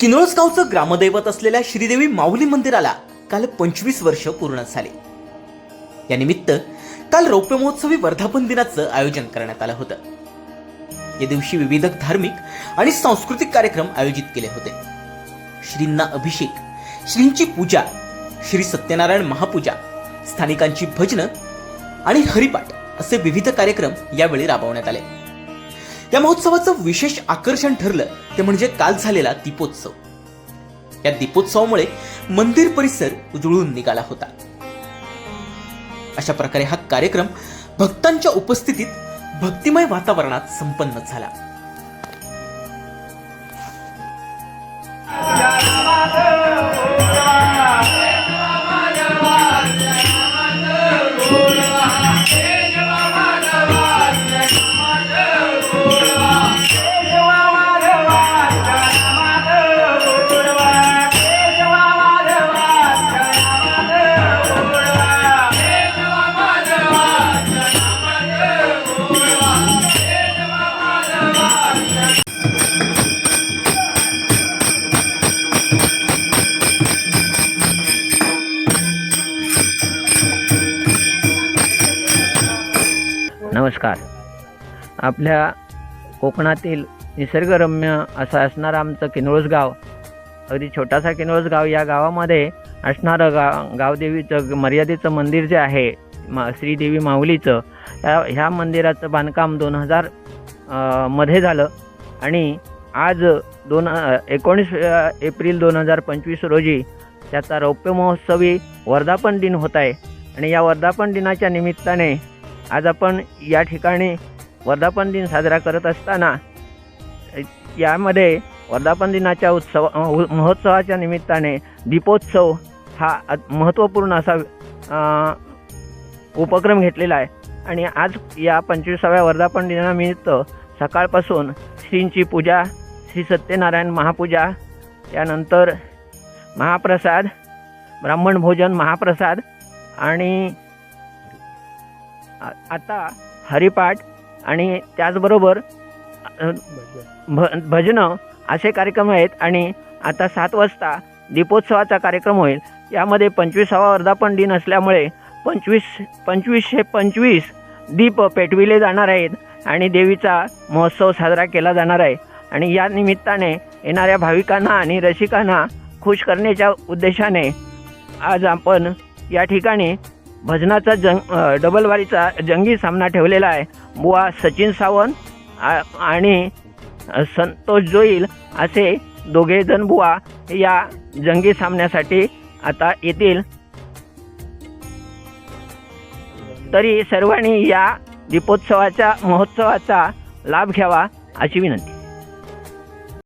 किनोळसगावचं ग्रामदैवत असलेल्या श्रीदेवी माऊली मंदिराला काल पंचवीस वर्ष पूर्ण झाले. या निमित्त काल रौप्य महोत्सवी वर्धापन दिनाचं आयोजन करण्यात आलं होतं. या दिवशी विविध धार्मिक आणि सांस्कृतिक कार्यक्रम आयोजित केले होते. श्रींना अभिषेक श्रींची पूजा श्री सत्यनारायण महापूजा स्थानिकांची भजनं आणि हरिपाठ असे विविध कार्यक्रम यावेळी राबवण्यात आले. त्या महोत्सवाचं विशेष आकर्षण ठरलं ते म्हणजे काल झालेला दीपोत्सव. या दीपोत्सवामुळे मंदिर परिसर उजळून निघाला होता. अशा प्रकारे हा कार्यक्रम भक्तांच्या उपस्थितीत भक्तिमय वातावरणात संपन्न झाला. नमस्कार. आपल्या कोकणातील निसर्गरम्य असं असणारं आमचं किनोळस गाव अगदी छोटासा किनोळस गाव या गावामध्ये असणारं गा गावदेवीचं मर्यादेचं मंदिर जे आहे मा श्रीदेवी माऊलीचं त्या ह्या मंदिराचं बांधकाम दोन हजारमध्ये झालं. आणि आज दोन एकोणीस एप्रिल दोन हजार पंचवीस रोजी त्याचा रौप्य महोत्सवी वर्धापन दिन होत आहे. आणि या वर्धापन दिनाच्या निमित्ताने आज आपण या ठिकाणी वर्धापन दिन साजरा करत असताना यामध्ये वर्धापन दिनाच्या उत्सव महोत्सवाच्या निमित्ताने दीपोत्सव हा महत्त्वपूर्ण असा उपक्रम घेतलेला आहे. आणि आज या पंचवीसाव्या वर्धापन दिनानिमित्त सकाळपासून श्रींची पूजा श्री सत्यनारायण महापूजा त्यानंतर महाप्रसाद ब्राह्मण भोजन महाप्रसाद आणि आता हरिपाठ आणि त्याचबरोबर भ भजनं असे कार्यक्रम आहेत आणि आता सात वाजता दीपोत्सवाचा कार्यक्रम होईल. यामध्ये पंचवीसावा वर्धापन दिन असल्यामुळे पंचवीस पंचवीसशे पंचवीस दीप पेटविले जाणार आहेत आणि देवीचा महोत्सव साजरा केला जाणार आहे. आणि या निमित्ताने येणाऱ्या भाविकांना आणि रसिकांना खुश करण्याच्या उद्देशाने आज आपण या ठिकाणी भजनाचा जंग डबलवारीचा जंगी सामना ठेवलेला आहे. बुवा सचिन सावंत आ- आणि संतोष जोईल असे दोघेजण बुवा या जंगी सामन्यासाठी आता येतील. तरी सर्वांनी या दीपोत्सवाच्या महोत्सवाचा लाभ घ्यावा अशी विनंती.